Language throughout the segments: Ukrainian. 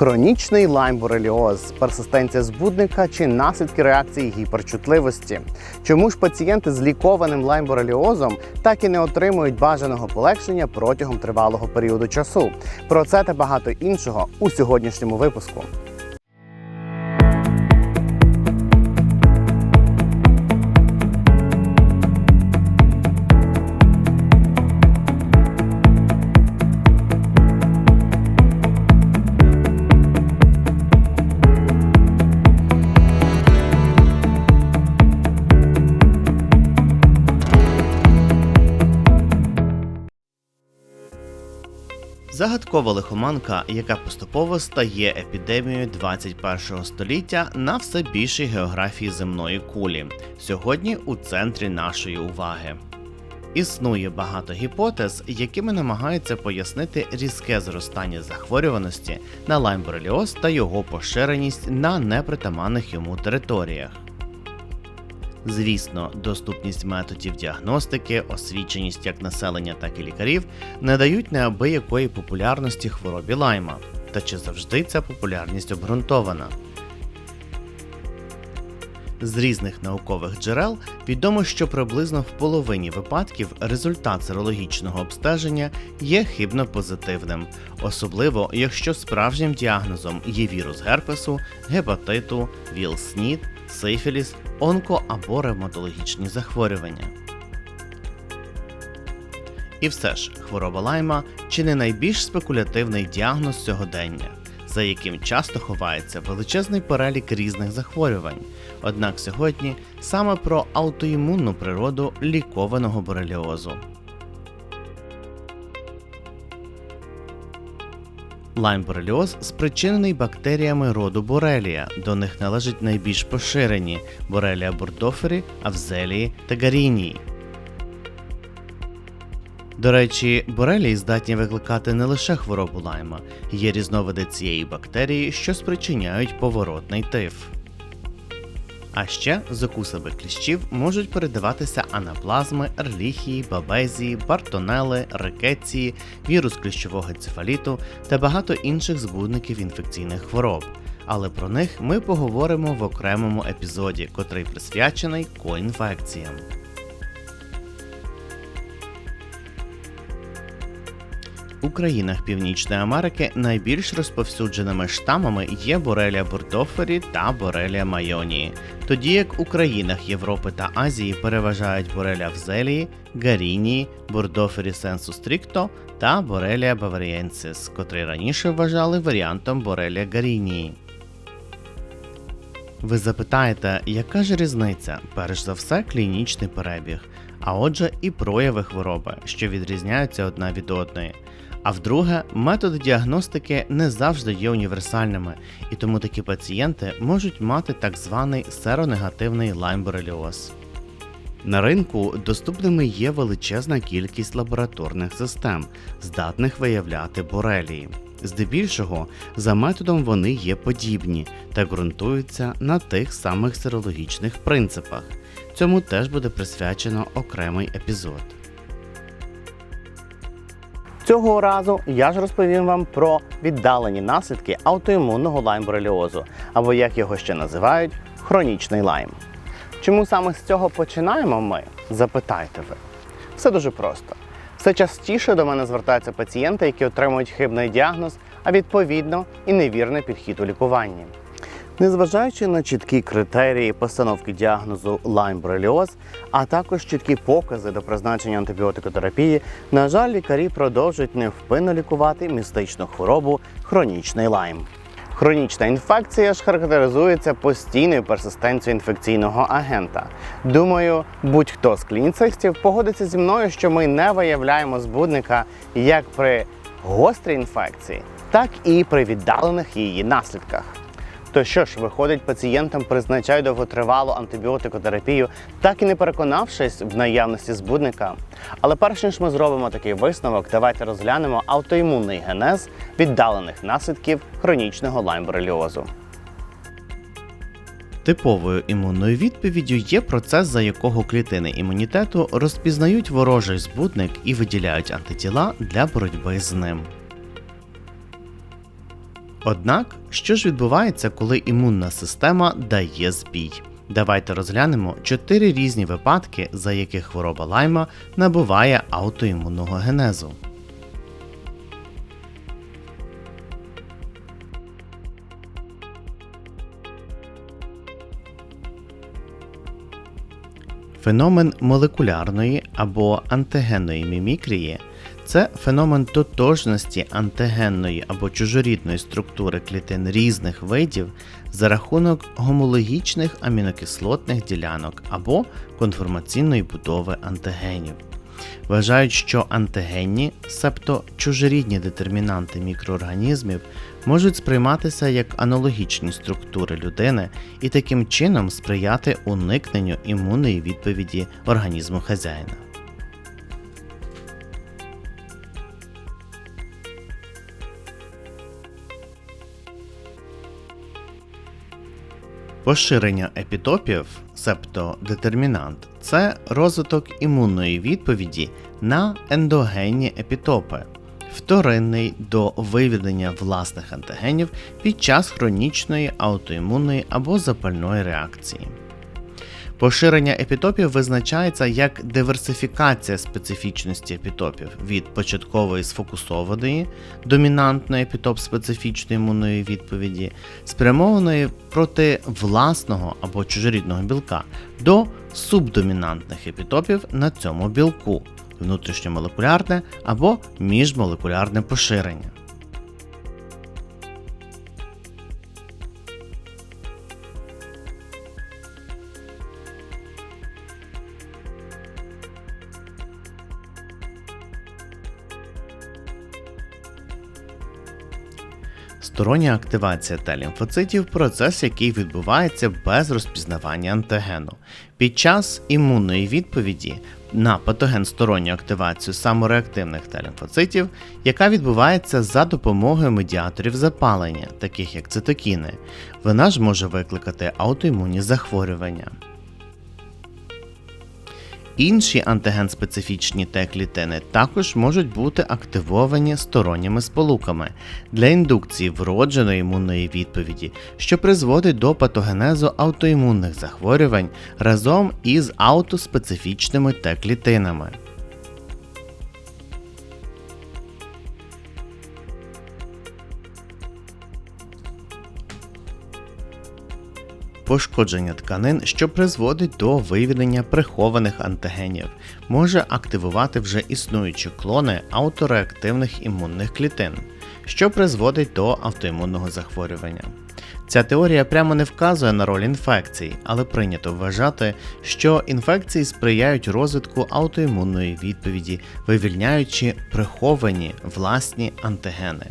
Хронічний лайм-бореліоз, персистенція збудника чи наслідки реакції гіперчутливості. Чому ж пацієнти з лікованим лайм-бореліозом так і не отримують бажаного полегшення протягом тривалого періоду часу? Про це та багато іншого у сьогоднішньому випуску. Загадкова лихоманка, яка поступово стає епідемією 21 століття на все більшій географії земної кулі, сьогодні у центрі нашої уваги. Існує багато гіпотез, якими намагаються пояснити різке зростання захворюваності на лаймбореліоз та його поширеність на непритаманних йому територіях. Звісно, доступність методів діагностики, освіченість як населення, так і лікарів не дають неабиякої популярності хворобі лайма. Та чи завжди ця популярність обґрунтована? З різних наукових джерел відомо, що приблизно в половині випадків результат серологічного обстеження є хибно позитивним, особливо якщо справжнім діагнозом є вірус герпесу, гепатиту, ВІЛ-СНІД, сифіліс, онко або ревматологічні захворювання. І все ж, хвороба лайма чи не найбільш спекулятивний діагноз сьогодення, за яким часто ховається величезний перелік різних захворювань. Однак сьогодні саме про аутоімунну природу лікованого бореліозу. Лайм-бореліоз спричинений бактеріями роду борелія. До них належать найбільш поширені борелія бурдофері, авзелії та гарінії. До речі, борелії здатні викликати не лише хворобу лайма, є різновиди цієї бактерії, що спричиняють поворотний тиф. А ще з укусами кліщів можуть передаватися анаплазми, ерліхії, бабезії, бартонели, рикеції, вірус кліщового енцефаліту та багато інших збудників інфекційних хвороб. Але про них ми поговоримо в окремому епізоді, котрий присвячений коінфекціям. У країнах Північної Америки найбільш розповсюдженими штамами є Борелія бурдофері та Борелія майонії, тоді як у країнах Європи та Азії переважають Борелія взелії, Гарінії, Бурдофері сенсу стрікто та Борелія баварієнсис, котрий раніше вважали варіантом Борелія гарінії. Ви запитаєте, яка ж різниця? Перш за все, клінічний перебіг, а отже, і прояви хвороби, що відрізняються одна від одної. А вдруге, методи діагностики не завжди є універсальними, і тому такі пацієнти можуть мати так званий серонегативний лаймбореліоз. На ринку доступними є величезна кількість лабораторних систем, здатних виявляти борелії. Здебільшого, за методом вони є подібні та ґрунтуються на тих самих серологічних принципах. Цьому теж буде присвячено окремий епізод. Цього разу я ж розповім вам про віддалені наслідки аутоімунного лайм-бореліозу, або як його ще називають, хронічний лайм. Чому саме з цього починаємо ми? Запитайте ви. Все дуже просто. Все частіше до мене звертаються пацієнти, які отримують хибний діагноз, а відповідно і невірний підхід у лікуванні. Незважаючи на чіткі критерії постановки діагнозу лайм-бореліоз, а також чіткі покази до призначення антибіотикотерапії, на жаль, лікарі продовжують невпинно лікувати містичну хворобу хронічний лайм. Хронічна інфекція ж характеризується постійною персистенцією інфекційного агента. Думаю, будь-хто з клініцистів погодиться зі мною, що ми не виявляємо збудника як при гострій інфекції, так і при віддалених її наслідках. То що ж, виходить, пацієнтам призначають довготривалу антибіотикотерапію, так і не переконавшись в наявності збудника. Але перш ніж ми зробимо такий висновок, давайте розглянемо аутоімунний генез віддалених наслідків хронічного лаймбореліозу. Типовою імунною відповіддю є процес, за якого клітини імунітету розпізнають ворожий збудник і виділяють антитіла для боротьби з ним. Однак, що ж відбувається, коли імунна система дає збій? Давайте розглянемо чотири різні випадки, за яких хвороба лайма набуває аутоімунного генезу. Феномен молекулярної або антигенної мімікрії це феномен тотожності антигенної або чужорідної структури клітин різних видів за рахунок гомологічних амінокислотних ділянок або конформаційної будови антигенів. Вважають, що антигенні, себто чужорідні детермінанти мікроорганізмів, можуть сприйматися як аналогічні структури людини і таким чином сприяти уникненню імунної відповіді організму хазяїна. Поширення епітопів, себто детермінант, це розвиток імунної відповіді на ендогенні епітопи, вторинний до виведення власних антигенів під час хронічної аутоімунної або запальної реакції. Поширення епітопів визначається як диверсифікація специфічності епітопів від початкової сфокусованої, домінантної епітоп специфічної імунної відповіді, спрямованої проти власного або чужорідного білка, до субдомінантних епітопів на цьому білку, внутрішньомолекулярне або міжмолекулярне поширення. Стороння активація Т-лімфоцитів процес, який відбувається без розпізнавання антигену. Під час імунної відповіді на патоген сторонню активацію самореактивних Т-лімфоцитів, яка відбувається за допомогою медіаторів запалення, таких як цитокіни, вона ж може викликати аутоімунні захворювання. Інші антиген-специфічні Т-клітини також можуть бути активовані сторонніми сполуками для індукції вродженої імунної відповіді, що призводить до патогенезу аутоімунних захворювань разом із аутоспецифічними Т-клітинами. Пошкодження тканин, що призводить до виведення прихованих антигенів, може активувати вже існуючі клони аутореактивних імунних клітин, що призводить до автоімунного захворювання. Ця теорія прямо не вказує на роль інфекцій, але прийнято вважати, що інфекції сприяють розвитку аутоімунної відповіді, вивільняючи приховані власні антигени.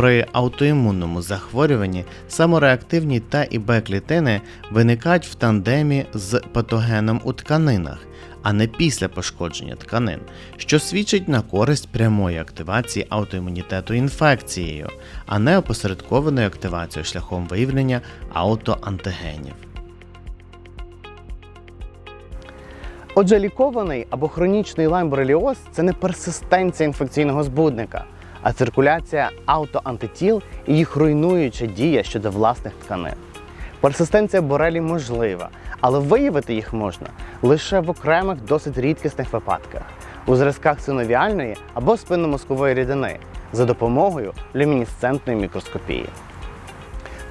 При аутоімунному захворюванні самореактивні Т і Б клітини виникають в тандемі з патогеном у тканинах, а не після пошкодження тканин, що свідчить на користь прямої активації аутоімунітету інфекцією, а не опосередкованої активацією шляхом виявлення аутоантигенів. Отже, лікований або хронічний лайм-бореліоз – це не персистенція інфекційного збудника, а циркуляція аутоантитіл і їх руйнуюча дія щодо власних тканин. Персистенція борелі можлива, але виявити їх можна лише в окремих досить рідкісних випадках у зразках синовіальної або спинномозкової рідини за допомогою люмінесцентної мікроскопії.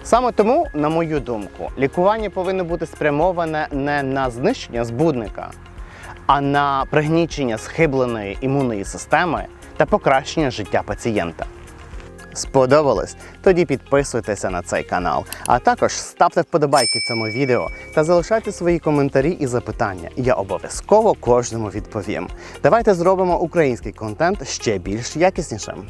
Саме тому, на мою думку, лікування повинно бути спрямоване не на знищення збудника, а на пригнічення схибленої імунної системи та покращення життя пацієнта. Сподобалось? Тоді підписуйтеся на цей канал, а також ставте вподобайки цьому відео та залишайте свої коментарі і запитання. Я обов'язково кожному відповім. Давайте зробимо український контент ще більш якіснішим.